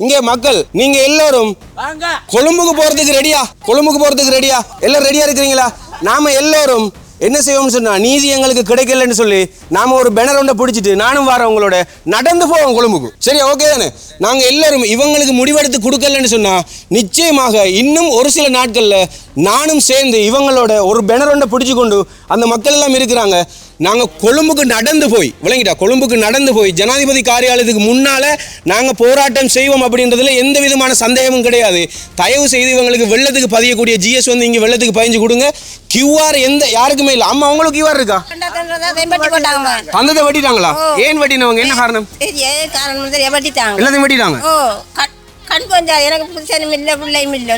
இங்கே மக்கள் நீங்க எல்லாரும் கொழும்புக்கு போறதுக்கு ரெடியா கொழும்புக்கு போறதுக்கு ரெடியா எல்லாம் ரெடியா இருக்கிறீங்களா? நாம எல்லாரும் என்ன செய்வோம்னு சொன்னா நீதி எங்களுக்கு கிடைக்கலன்னு சொல்லி நாம ஒரு பேனர் ஒன்றை பிடிச்சிட்டு நானும் வரேன் உங்களோட. நடந்து போவோம் கொழும்புக்கு. சரி ஓகே தானே? நாங்க எல்லாரும் இவங்களுக்கு முடிவெடுத்து கொடுக்கலன்னு சொன்னா நிச்சயமாக இன்னும் ஒரு சில நாட்கள்ல நானும் சேர்ந்து இவங்களோட ஒரு பேனர் ஒன்றை பிடிச்சு கொண்டு அந்த மக்கள் எல்லாம் இருக்கிறாங்க. நாங்க கொழும்புக்கு நடந்து போய் விளங்கிட்டா கொழும்புக்கு நடந்து போய் ஜனாதிபதி காரியாலயத்துக்கு முன்னால நாங்க போராட்டம் செய்வோம் அப்படின்றதுல எந்த விதமான சந்தேகமும் கிடையாது. தயவு செய்து இவங்களுக்கு வெள்ளத்துக்கு பதியக்கூடிய ஜிஎஸ் வந்து இங்க வெள்ளத்துக்கு பதிஞ்சு கொடுங்க. கியூஆர் எந்த யாருக்குமே இல்லை. அம்மா அவங்களுக்கு கியூஆர் இருக்கா? தந்ததை வெட்டிட்டாங்களா? ஏன் வெட்டினவங்க? என்ன காரணம்? எல்லாத்தையும் வெட்டிட்டாங்க. கண் கொஞ்சம் எனக்கு புருஷனும் இல்லை பிள்ளையும் இல்லை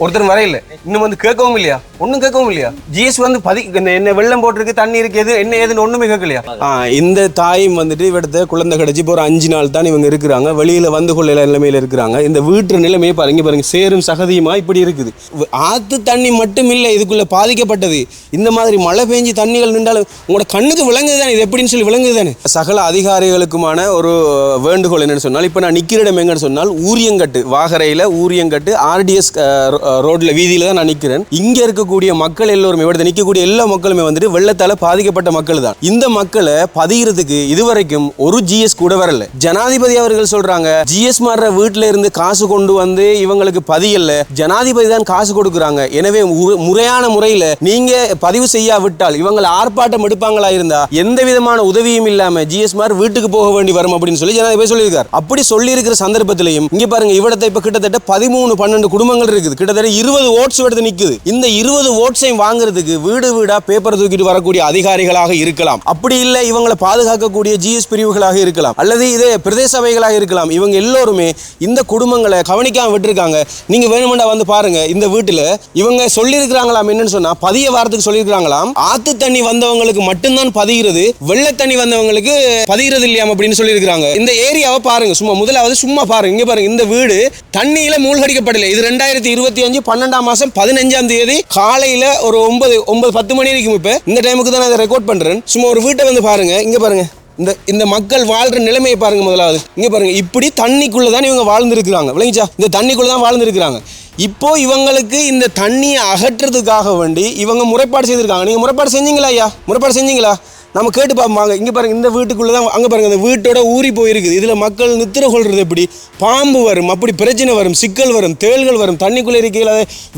ஒருத்தர் வரையில இன்னும் வந்து கேட்கவும் இல்லையா ஒன்றும் கேட்கவும் இல்லையா ஜிஎஸ் வந்து பதி என்ன வெள்ளம் போட்டிருக்கு தண்ணி இருக்கு எது என்ன ஏதுன்னு ஒண்ணுமே கேட்கலையா இந்த தாயும் வந்துட்டு இவிடத்த குழந்தை கிடைச்சி இப்போ ஒரு அஞ்சு நாள் தான் இவங்க இருக்கிறாங்க வெளியில வந்து கொள்ள நிலைமையில இருக்கிறாங்க இந்த வீட்டு நிலைமையை பாருங்க பாருங்க சேரும் சகதியுமா இப்படி இருக்குது ஆத்து தண்ணி மட்டும் இல்லை இதுக்குள்ள பாதிக்கப்பட்டது இந்த மாதிரி மழை பெஞ்சு தண்ணிகள் நின்றாலும் உங்களோட கண்ணுக்கு விளங்குது தானே இது எப்படின்னு சொல்லி விளங்குது தானே சகல அதிகாரிகளுக்குமான ஒரு வேண்டுகோள் என்னென்னு சொன்னால் இப்போ நான் நிற்கிற இடம் எங்கன்னு சொன்னால் ஊரியங்கட்டு. வாகரையில் ஊரியங்கட்டு ஆர்டிஎஸ் ரோட்டில் வீதியில் தான் நான் நிற்கிறேன் இங்கே இருக்கக்கூடிய மக்கள் எல்லோருமே இவரது நிற்கக்கூடிய எல்லா மக்களுமே வந்துட்டு வெள்ளத்தால் பாதிக்கப்பட்ட மக்கள் தான். இந்த மக்களை பதிகிறதுக்கு இதுவரைக்கும் ஒரு ஜிஎஸ் கூட வரல. ஜனாதிபதி அவர்கள் சொல்கிறாங்க ஜிஎஸ் மாற வீட்டில் இருந்து காசு கொண்டு வந்து இவங்களுக்கு பதியல்ல ஜனாதிபதி தான் காசு கொடுக்குறாங்க. எனவே முறையான முறையில் நீங்கள் பதிவு செய்யாவிட்டால் இவங்களை ஆர்ப்பாட்டம் எடுப்பாங்களா இருந்தால் எந்த விதமான உதவியும் இல்லாமல் ஜிஎஸ்மார் வீட்டுக்கு போக வேண்டி வரும் அப்படின்னு சொல்லி அதை போய் சொல்லியிருக்கார். அப்படி சொல்லி இருக்கிற சந்தர்ப்பத்திலையும் இங்க பாருங்க இவ்விடத்தை இப்ப கிட்டத்தட்ட பதிமூணு பன்னெண்டு குடும்பங்கள் இருக்குது. கிட்டத்தட்ட இருபது ஓட்ஸ் எடுத்து நிக்குது. இந்த இருபது ஓட்ஸையும் வாங்குறதுக்கு வீடு வீடா பேப்பர் தூக்கிட்டு வரக்கூடிய அதிகாரிகளாக இருக்கலாம். அப்படி இல்ல இவங்களை பாதுகாக்கக்கூடிய ஜிஎஸ் பிரிவுகளாக இருக்கலாம். அல்லது இது பிரதேச சபைகளாக இருக்கலாம். இவங்க எல்லோருமே இந்த குடும்பங்களை கவனிக்காம விட்டுருக்காங்க. நீங்க வேணுமெண்டா வந்து பாருங்க இந்த வீட்டுல இவங்க சொல்லியிருக்கிறாங்களாம் என்னன்னு சொன்னா பதிய வாரத்துக்கு சொல்லியிருக்கிறாங்களாம். ஆத்து தண்ணி வந்தவங்களுக்கு மட்டும்தான் பதிகிறது வெள்ள தண்ணி வந்தவங்களுக்கு பதிகிறது இல்லையாம் அப்படின்னு சொல்லியிருக்கிறாங்க. இந்த ஏரியாவை பாருங்க. சும்மா முதலாவது சும்மா பாருங்க. இங்க பாருங்க. இந்த வீடு தண்ணியில மூழ்கடிக்கப்படல. இது ரெண்டாயிரத்தி இருபத்தி அஞ்சு பன்னெண்டாம் மாசம் பதினஞ்சாம் தேதி காலையில ஒரு ஒன்பது ஒன்பது பத்து மணி வரைக்கும் இப்ப. இந்த டைமுக்கு தான் நான் இதை ரெக்கார்ட் பண்றேன். சும்மா ஒரு வீட்டை வந்து பாருங்க. இங்க பாருங்க. இந்த இந்த மக்கள் வாழ்ற நிலைமையை பாருங்க முதலாவது. இங்க பாருங்க. இப்படி தண்ணிக்குள்ள தான் இவங்க வாழ்ந்துருக்கிறாங்க. விளங்கிச்சா? இந்த தண்ணிக்குள்ள தான் வாழ்ந்துருக்கிறாங்க. இப்போ இவங்களுக்கு இந்த தண்ணியை அகற்றுறதுக்காக வேண்டி இவங்க முறைப்பாடு செய்திருக்காங்க. நீங்க முறைப்பாடு செஞ்சீங்களா ஐயா? முறைப்பாடு செஞ்சீங்களா? நம்ம கேட்டு பார்ம்பாங்க இங்கே பாருங்க இந்த வீட்டுக்குள்ளே தான் அங்கே பாருங்க இந்த வீட்டோட ஊறி போயிருக்குது. இதில் மக்கள் நித்திர கொள்வது எப்படி? பாம்பு வரும் அப்படி பிரச்சனை வரும் சிக்கல் வரும் தேள்கள் வரும் தண்ணிக்குள்ளே இருக்கையில்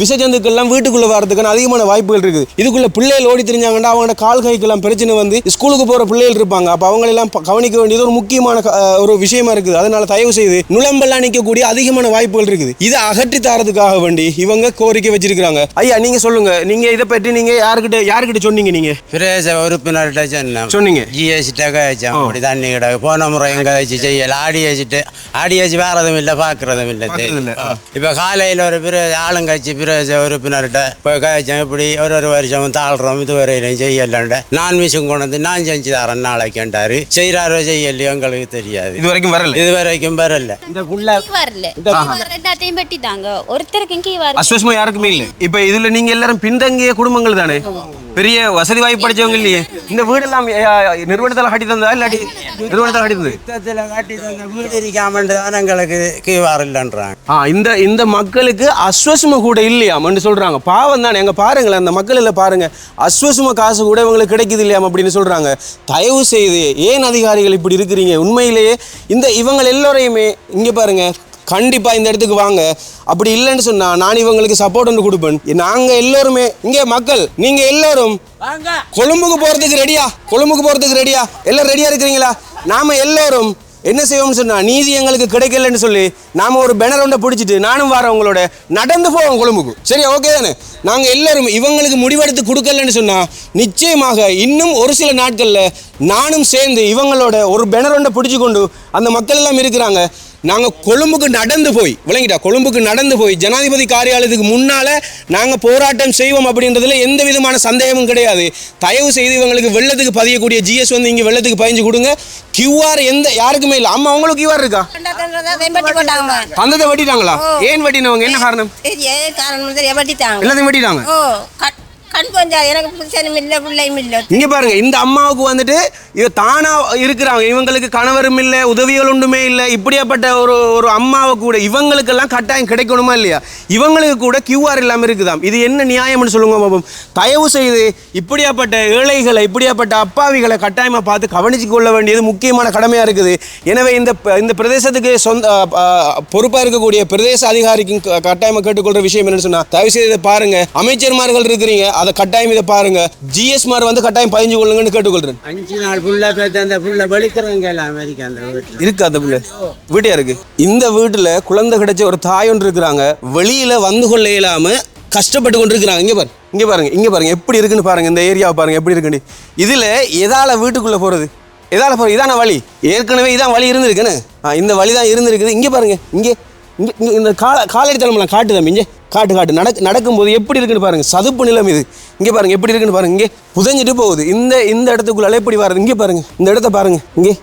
விஷஜந்துக்கள்லாம் வீட்டுக்குள்ளே வரதுக்கான அதிகமான வாய்ப்புகள் இருக்குது. இதுக்குள்ளே பிள்ளைகள் ஓடி தெரிஞ்சாங்கன்னா அவங்களோட கால் கைக்கெல்லாம் பிரச்சனை வந்து ஸ்கூலுக்கு போகிற பிள்ளைகள் இருப்பாங்க. அப்போ அவங்களெல்லாம் கவனிக்க வேண்டியது ஒரு முக்கியமான க- ஒரு விஷயமா இருக்குது. அதனால் தயவு செய்து நுழம்பெல்லாம் நிற்கக்கூடிய அதிகமான வாய்ப்புகள் இருக்குது. இதை அகற்றி தரதுக்காக வேண்டி இவங்க கோரிக்கை வச்சிருக்காங்க ஐயா நீங்கள் சொல்லுங்கள் நீங்கள் இதை பற்றி நீங்கள் யாருக்கிட்ட யாருக்கிட்ட சொன்னீங்க நீங்கள் பிரதேச உறுப்பினர்கிட்ட சொன்னோம் சொன்னீங்க. ஜிஎஸ்டி கழிச்சோம் அப்படி தண்ணி கிடக்கு போன முறை எங்க வச்சு செய்யல ஆடி வச்சுட்டு ஆடி வச்சு வேறதும் இல்லை பார்க்கறதும் இல்லை. இப்போ காலையில் ஒரு பிர ஆளுங்கட்சி பிரதேச உறுப்பினர்கிட்ட போய் கழிச்சோம் இப்படி ஒரு ஒரு வருஷம் தாழ்றோம் இதுவரையிலும் செய்யலண்ட நான் மிஷின் கொண்டு வந்து நான் செஞ்சு தரேன் நாளைக்குன்றாரு செய்கிறாரோ செய்யலையோ எங்களுக்கு தெரியாது இது வரைக்கும் வரல இது வரைக்கும் வரல இந்த புள்ள வரல ரெண்டாத்தையும் வெட்டிட்டாங்க ஒருத்தருக்கு யாருக்குமே இல்லை இப்ப இதுல நீங்க எல்லாரும் பின்தங்கிய குடும்பங்கள் தானே பெரிய வசதி வாய்ப்பு படிச்சவங்க இல்லையே. இந்த வீடெல்லாம் நிறுவனத்தால கட்டி தந்தா இல்லாட்டி நிறுவனத்தால கட்டி தந்தது? யுத்தத்தில் காட்டி தந்த வீடு இருக்காமன்ட்டு தான் எங்களுக்கு கீவார் இல்லைன்றாங்க. ஆ இந்த இந்த மக்களுக்கு அஸ்வசும கூட இல்லையாமன்னு சொல்றாங்க. பாவம் தானே எங்க பாருங்களேன் அந்த மக்கள் எல்லாம் பாருங்க. அஸ்வசும காசு கூட இவங்களுக்கு கிடைக்குது இல்லையாம் அப்படின்னு சொல்றாங்க. தயவு செய்து ஏன் அதிகாரிகள் இப்படி இருக்கிறீங்க? உண்மையிலேயே இந்த இவங்க எல்லோரையுமே இங்க பாருங்க கண்டிப்பா இந்த இடத்துக்கு வாங்க. அப்படி இல்லைன்னு சொன்னா நான் இவங்களுக்கு சப்போர்ட் ஒன்று கொடுப்பேன். நாங்க எல்லோருமே இங்க மக்கள் நீங்க எல்லாரும் கொழும்புக்கு போறதுக்கு ரெடியா கொழும்புக்கு போறதுக்கு ரெடியா எல்லாம் ரெடியா இருக்கிறீங்களா? நாம எல்லாரும் என்ன செய்வோம்னு சொன்னா நீதி எங்களுக்கு கிடைக்கலன்னு சொல்லி நாம ஒரு பேனர் ஒன்றை பிடிச்சிட்டு நானும் வரேன் உங்களோட. நடந்து போவோம் கொழும்புக்கு. சரி ஓகே தானே? நாங்க எல்லாரும் இவங்களுக்கு முடிவெடுத்து கொடுக்கலன்னு சொன்னா நிச்சயமாக இன்னும் ஒரு சில நாட்கள்ல நானும் சேர்ந்து இவங்களோட ஒரு பேனர் ஒன்றை பிடிச்சு கொண்டு அந்த மக்கள் எல்லாம் இருக்கிறாங்க. நாங்க கொழும்புக்கு நடந்து போய் விளங்கிட்டா கொழும்புக்கு நடந்து போய் ஜனாதிபதி காரியாலயத்துக்கு முன்னால நாங்க போராட்டம் செய்வோம் அப்படின்றதுல எந்த விதமான சந்தேகமும் கிடையாது. தயவு செய்து இவங்களுக்கு வெள்ளத்துக்கு பதியக்கூடிய ஜிஎஸ் வந்து இங்க வெள்ளத்துக்கு பதிஞ்சு கொடுங்க. கியூஆர் எந்த யாருக்குமே இல்லை. அம்மா அவங்களுக்கு கியூஆர் இருக்கா? தந்ததை வெட்டிட்டாங்களா? ஏன் வெட்டினவங்க? என்ன காரணம்? எல்லாத்தையும் வெட்டிட்டாங்க. கண் கொஞ்சம் எனக்கு புருஷனும் இல்லை பிள்ளையும் இல்லை. இங்க பாருங்க இந்த அம்மாவுக்கு வந்துட்டு இது தானா இருக்கிறாங்க. இவங்களுக்கு கணவரும் இல்லை உதவிகள் ஒன்றுமே இல்லை. இப்படியாப்பட்ட ஒரு ஒரு அம்மாவை கூட இவங்களுக்கெல்லாம் கட்டாயம் கிடைக்கணுமா இல்லையா? இவங்களுக்கு கூட கியூஆர் இல்லாமல் இருக்குதாம். இது என்ன நியாயம்னு சொல்லுங்க பாப்போம் தயவு செய்து இப்படியாப்பட்ட ஏழைகளை இப்படியாப்பட்ட அப்பாவிகளை கட்டாயமாக பார்த்து கவனிச்சு கொள்ள வேண்டியது முக்கியமான கடமையாக இருக்குது. எனவே இந்த இந்த பிரதேசத்துக்கு சொந்த பொறுப்பாக இருக்கக்கூடிய பிரதேச அதிகாரிக்கும் க- கட்டாயமா கேட்டுக்கொள்ற விஷயம் என்னன்னு சொன்னா தயவு செய்து பாருங்க. அமைச்சர்மார்கள் இருக்கிறீங்க அதை கட்டாயம் இதை பாருங்க. ஜிஎஸ்மார் வந்து கட்டாயம் பதிஞ்சு கொள்ளுங்கன்னு கேட்டுக்கொள்றேன். அஞ்சு நாள் புள்ள பேத்து அந்த புள்ள வெளிக்கிறவங்க எல்லாம் அமெரிக்கா அந்த வீட்டில். இருக்கு அந்த பிள்ளை. வீட்டியா இருக்கு. இந்த வீட்டுல குழந்தை கிடைச்ச ஒரு தாய் ஒன்று இருக்கிறாங்க. வெளியில வந்து கொள்ள இயலாம கஷ்டப்பட்டு கொண்டு இருக்கிறாங்க இங்க பாருங்க. இங்க பாருங்க. இங்க பாருங்க. எப்படி இருக்குன்னு பாருங்க. இந்த ஏரியாவை பாருங்க. எப்படி இருக்குன்னு. இதுல எதால வீட்டுக்குள்ள போறது? எதால போறது? இதான வழி? ஏற்கனவே இதான் வழி இருந்திருக்குன்னு. இந்த வழி தான் இருந்திருக்குது. இங்க பாருங்க. இங்க. இங்க இங்க இந்த கால காலடி தலைமைலாம் காட்டு தம்பி. இங்கே. காட்டு காட்டு. நடக்கு நடக்கும்போது எப்படி இருக்குன்னு பாருங்க. சதுப்பு நிலம் இது. இங்கே பாருங்க எப்படி இருக்குன்னு பாருங்க. இங்கே புதஞ்சிட்டு போகுது. இந்த இந்த இடத்துக்குள்ள எப்படி வருது இங்கே பாருங்க. இந்த இடத்த பாருங்க. இங்கே.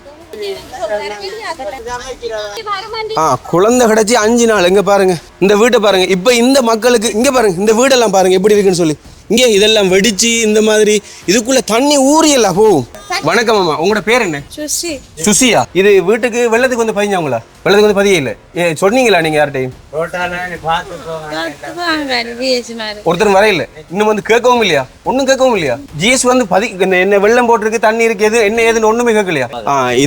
ஆ குழந்தை கிடைச்சி அஞ்சு நாள். இங்க பாருங்க. இந்த வீட்டை பாருங்க. இப்போ இந்த மக்களுக்கு இங்க பாருங்க. இந்த வீடெல்லாம் பாருங்க. எப்படி இருக்குன்னு சொல்லி. இங்கே இதெல்லாம் வெடிச்சு இந்த மாதிரி. இதுக்குள்ள தண்ணி ஊறியெல்லாம் போகும். வணக்கம் அம்மா. உங்களோட பேர் என்ன? சுசி. சுசியா? இது வீட்டுக்கு வெள்ளத்துக்கு வந்து பதிஞ்சவங்களா வெள்ளத்துக்கு வந்து பதிய இல்லை. ஏ சொன்னீங்களா நீங்க யார்கிட்டையும்? ஒருத்தர் வரையில. இன்னும் வந்து கேட்கவும் இல்லையா? ஒன்றும் கேட்கவும் இல்லையா? ஜிஎஸ் வந்து பதி என்ன வெள்ளம் போட்டிருக்கு தண்ணி இருக்கு எது என்ன ஏதுன்னு ஒண்ணுமே கேட்கலையா?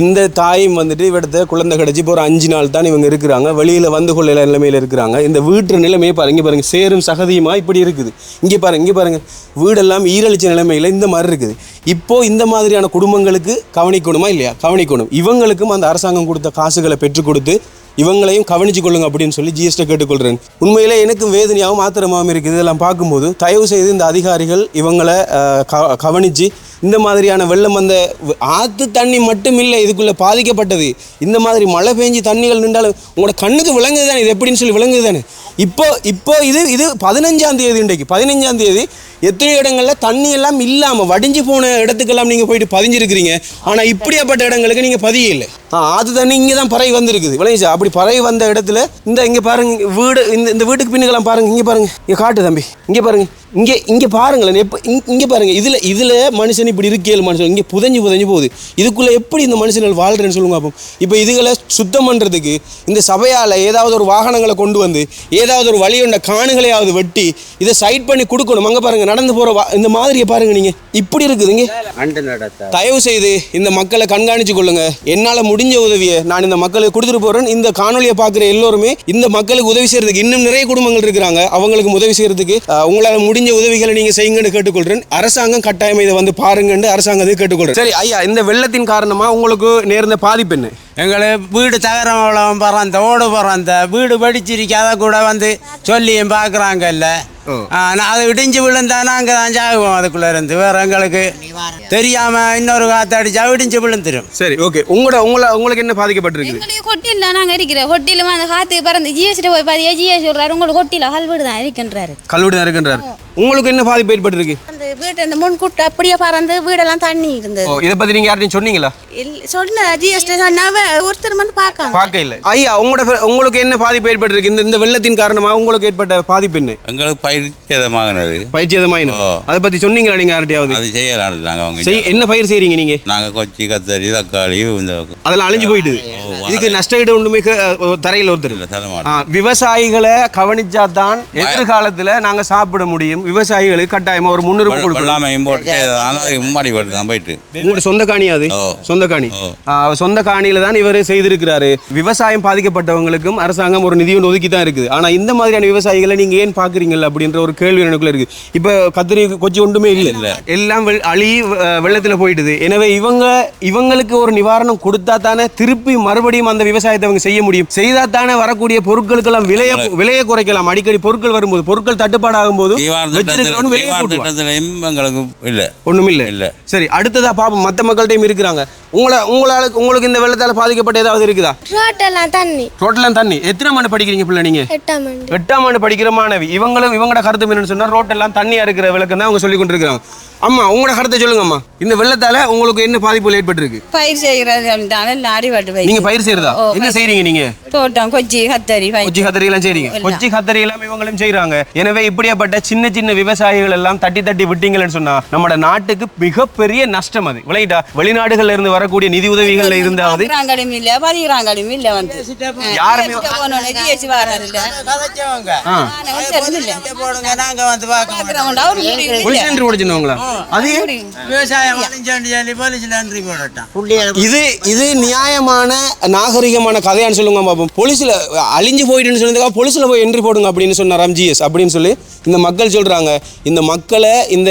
இந்த தாயும் வந்துட்டு இவிடத்த குழந்தை கிடைச்சி இப்போ ஒரு அஞ்சு நாள் தான் இவங்க இருக்கிறாங்க. வெளியில வந்து கொள்ள நிலைமையில இருக்கிறாங்க. இந்த வீட்டு நிலைமையை பாருங்க இங்க பாருங்க சேரும் சகதியுமா இப்படி இருக்குது. இங்கே பாருங்க இங்கே பாருங்க. வீடெல்லாம் ஈரழிச்ச நிலைமையில இந்த மாதிரி இருக்குது. இப்போ இந்த மாதிரியான குடும்பங்களுக்கு கவனிக்கணுமா இல்லையா? கவனிக்கணும். இவங்களுக்கும் அந்த அரசாங்கம் கொடுத்த காசுகளை பெற்றுக் கொடுத்து இவங்களையும் கவனிச்சு கொள்ளுங்க அப்படின்னு சொல்லி ஜிஎஸ்டி கேட்டுக்கொள்கிறேன் உண்மையிலே எனக்கும் வேதனையாகவும் ஆத்திரமாகவும் இருக்குது. இதெல்லாம் பார்க்கும்போது தயவு செய்து இந்த அதிகாரிகள் இவங்களை க- கவனிச்சு இந்த மாதிரியான வெள்ளம் வந்த ஆற்று தண்ணி மட்டும் இல்லை இதுக்குள்ளே பாதிக்கப்பட்டது. இந்த மாதிரி மழை பெஞ்சு தண்ணிகள் நின்றாலும் உங்களோட கண்ணுக்கு விளங்குது தானே இது எப்படின்னு சொல்லி விளங்குது தானே. இப்போ இப்போ இது இது பதினஞ்சாம் தேதி இன்றைக்கு பதினஞ்சாம் தேதி எத்தனை இடங்களில் தண்ணி எல்லாம் இல்லாமல் வடிஞ்சு போன இடத்துக்கெல்லாம் நீங்கள் போயிட்டு பதிஞ்சிருக்கிறீங்க. ஆனால் இப்படியாப்பட்ட இடங்களுக்கு நீங்கள் பதிய இல்லை. ஆ, ஆற்று தண்ணி இங்கே தான் பறவை வந்திருக்குது. விளைஞ்சா அப்படி பறவை வந்த இடத்துல இந்த இங்கே பாருங்க வீடு இந்த இந்த வீட்டுக்கு பின்னுக்கெல்லாம் பாருங்க இங்கே பாருங்க. இங்கே காட்டு தம்பி இங்கே பாருங்க. இங்க இங்க பாருங்களேன் எப்ப இங்க- இங்க பாருங்க இதுல இதுல மனுஷன் இப்படி இருக்கேள் மனுஷன். இங்க புதஞ்சு புதஞ்சு போகுது. இதுக்குள்ள எப்படி இந்த மனுஷங்கள் வாழ்றேன்னு சொல்லுங்க அப்போ இப்போ இதுகளை சுத்தம் பண்றதுக்கு இந்த சபையால ஏதாவது ஒரு வாகனங்களை கொண்டு வந்து ஏதாவது ஒரு வழியுண்ட காணுகளையாவது வெட்டி இதை சைட் பண்ணி கொடுக்கணும். அங்க பாருங்க நடந்து போற வா- இந்த மாதிரியை பாருங்க நீங்க. இப்படி இருக்குதுங்க தயவு செய்து இந்த மக்களை கண்காணிச்சு கொள்ளுங்க. என்னால முடிஞ்ச உதவியை நான் இந்த மக்களுக்கு கொடுத்துட்டு போறேன். இந்த காணொலியை பார்க்குற எல்லோருமே இந்த மக்களுக்கு உதவி செய்யறதுக்கு இன்னும் நிறைய குடும்பங்கள் இருக்கிறாங்க. அவங்களுக்கு உதவி செய்யறதுக்கு அஹ், உங்களால முடிஞ்ச உதவிகளை நீங்க செய்யுங்கன்னு கேட்டுக்கொள்றேன். அரசாங்கம் கட்டாயம் இதை வந்து பாருங்கன்னு அரசாங்கம் இதை கேட்டுக்கொள்றேன். சரி ஐயா இந்த வெள்ளத்தின் காரணமா உங்களுக்கு நேர்ந்த பாதிப்பு என்ன? எங்களை வீடு தகரம் பறந்த ஓடு பறந்த வீடு வெடிச்சிருக்காத கூட வந்து சொல்லியும் பார்க்குறாங்கல்ல. நான் அதை இடிஞ்சு விழுந்தா நாங்கள் தான் ஜாகுவோம் அதுக்குள்ள இருந்து. வேற எங்களுக்கு தெரியாம இன்னொரு காத்து அடிச்சா இடிஞ்சு விழுந்துரும். சரி ஓகே. உங்களோட உங்களை உங்களுக்கு என்ன பாதிக்கப்பட்டிருக்கு கொட்டியில் தான் நாங்கள் இருக்கிறோம். கொட்டியில் அந்த காற்று பறந்து ஜிஎஸ்டி போய் பாதியா ஜிஎஸ் சொல்கிறாரு உங்களுக்கு கொட்டியில் ஹல்வீடு தான் இருக்கின்றாரு. கல்வெடு தான் இருக்கின்றார். உங்களுக்கு என்ன பாதிப்பு ஏற்பட்டிருக்கு? அந்த வீட்டு அந்த முன்கூட்டு அப்படியே பறந்து வீடெல்லாம் தண்ணி இருந்தது. இதை பத்தி நீங்க யார்ட்டையும் சொன்னீங்களா? இல்ல- சொன்ன ஜிஎஸ்டி சொன்னாவ ஒருத்தர் வந்து பார்க்காம. பார்க்க இல்லை ஐயா உங்களோட உங்களுக்கு என்ன பாதிப்பு ஏற்பட்டிருக்கு? இந்த இந்த வெள்ளத்தின் காரணமா உங்களுக்கு ஏற்பட்ட பாதிப்பு என்ன? எங்களுக்கு பயிர் சேதமாகினது பயிற்சியதமாயினும் ஓ. அதை பத்தி சொன்னீங்களா நீங்க யார்ட்டையாவது அது செய்யலாம் நாங்கள் அவங்க செய் என்ன பயிர் செய்றீங்க நீங்க? நாங்கள் கொச்சி கத்தரி தக்காளி இந்த அதெல்லாம் அழிஞ்சு போயிட்டு. இதுக்கு நஷ்ட ஈடு ஒன்றுமே தரையில் ஒருத்தர் இல்லை விவசாயிகளை கவனிச்சா தான் எதிர்காலத்துல நாங்க சாப்பிட முடியும். விவசாயிகளுக்கு கட்டாயமா ஒரு முன்னுரிமை கொடுக்கணும். வெள்ளாமை இம்போர்ட் மும்மாடி வருது தான் போயிட்டு. உங்களோட சொந்த காணி அது? ஓ. சொந்த காணி. சொந்த காணியில தான் இவர் செய்திருக்கிறாரு. விவசாயம் பாதிக்கப்பட்டவங்களுக்கும் அரசாங்கம் ஒரு நிதி ஒன்று ஒதுக்கி தான் இருக்குது. ஆனா இந்த மாதிரியான விவசாயிகளை நீங்க ஏன் பாக்குறீங்கல்ல அப்படின்ற ஒரு கேள்வி எனக்குள்ள இருக்கு. இப்ப கத்திரி கொச்சி ஒன்றுமே இல்ல எல்லாம் வெள்- அழி வெள்ளத்துல போயிடுது. எனவே இவங்க இவங்களுக்கு ஒரு நிவாரணம் கொடுத்தா தானே திருப்பி மறுபடியும் அந்த விவசாயத்தை அவங்க செய்ய முடியும். செய்தா தானே வரக்கூடிய பொருட்களுக்கெல்லாம் விலையை விலையை குறைக்கலாம். அடிக்கடி பொருட்கள் வரும்போது பொருட்கள் தட்டுப்பாடாகும் போது எங்களுக்கு இல்லை ஒண்ணும் இல்ல. இல்ல. சரி அடுத்ததா பாப்போம். மத்த மக்கள்கிட்டயும் இருக்கிறாங்க. உங்களை உங்களால உங்களுக்கு இந்த வெள்ளத்தால பாதிக்கப்பட்ட ஏதாவது இருக்குதா? ரோட்டெல்லாம் தண்ணி. ரோட்லாம் தண்ணி. எத்தனை ஆண்டு படிக்கிறீங்க பிள்ளை நீங்க? எட்டாம் ஆண்டு. எட்டாம் ஆண்டு படிக்கிற மாணவி. இவங்களும் இவங்களோட கருத்து என்னன்னு சொன்னா ரோட்டெல்லாம் தண்ணியா இருக்கிற விளக்கம் தான் அவங்க சொல்லி கொண்டிருக்கிறாங்க. அம்மா உங்களோட கருத்தை சொல்லுங்க அம்மா இந்த வெள்ளத்தால உங்களுக்கு என்ன பாதிப்புகள் ஏற்பட்டிருக்கு? பயிர் செய்கிறது எல்லாம் அடிபட்டு போய் நீங்க பயிர் செய்யறதா என்ன செய்றீங்க நீங்க? தோட்டம் கொச்சி கத்தரி கொச்சி கத்தரி எல்லாம் செய்றீங்க. கொச்சி கத்தரி எல்லாம் இவங்களும் செய்றாங்க. எனவே இப்படியாப்பட்ட சின்ன சின்ன விவசாயிகள் எல்லாம் தட்டி தட்டி விட்டீங்கன்னு சொன்னா நம்ம நாட்டுக்கு மிகப்பெரிய நஷ்டம் அது. விளையிட்டா? வெளிநாடுகள்ல இருந்து வரக்கூடிய நிதி உதவிகள்ல இருந்தாவது இல்ல பதிகிறாங்களும் இல்ல வந்து. யாருமே நாங்க வந்து பார்க்க அது இது இது நியாயமான நாகரிகமான கதையான்னு சொல்லுங்க பாப்போம். போலீஸ்ல அழிஞ்சு போயிட்டுன்னு சொன்னதுக்காக போலீஸ்ல போய் என்ட்ரி போடுங்க அப்படின்னு சொன்னாராம் ஜிஎஸ் அப்படின்னு சொல்லி. இந்த மக்கள் சொல்றாங்க. இந்த மக்களை இந்த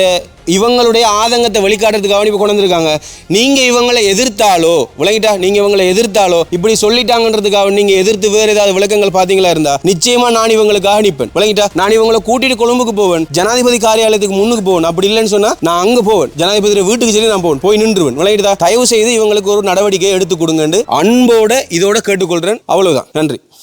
இவங்களுடைய ஆதங்கத்தை வெளிக்காட்டுறதுக்காக இப்போ கொண்டு வந்திருக்காங்க. நீங்கள் இவங்களை எதிர்த்தாலோ விளங்கிட்டா நீங்கள் இவங்களை எதிர்த்தாலோ இப்படி சொல்லிட்டாங்கன்றதுக்காக நீங்கள் எதிர்த்து வேறு ஏதாவது விளக்கங்கள் பார்த்தீங்களா இருந்தா நிச்சயமா நான் இவங்களுக்காக நிற்பேன். விளங்கிட்டா நான் இவங்களை கூட்டிட்டு கொழும்புக்கு போவேன் ஜனாதிபதி காரியாலயத்துக்கு முன்னுக்கு போவேன். அப்படி இல்லைன்னு சொன்னா நான் அங்கே போவேன். ஜனாதிபதி வீட்டுக்கு சொல்லி நான் போவேன். போய் நின்றுவேன். விளங்கிட்டா தயவு செய்து இவங்களுக்கு ஒரு நடவடிக்கை எடுத்து கொடுங்கன்னு அன்போட இதோட கேட்டுக்கொள்கிறேன் அவ்வளவுதான். நன்றி.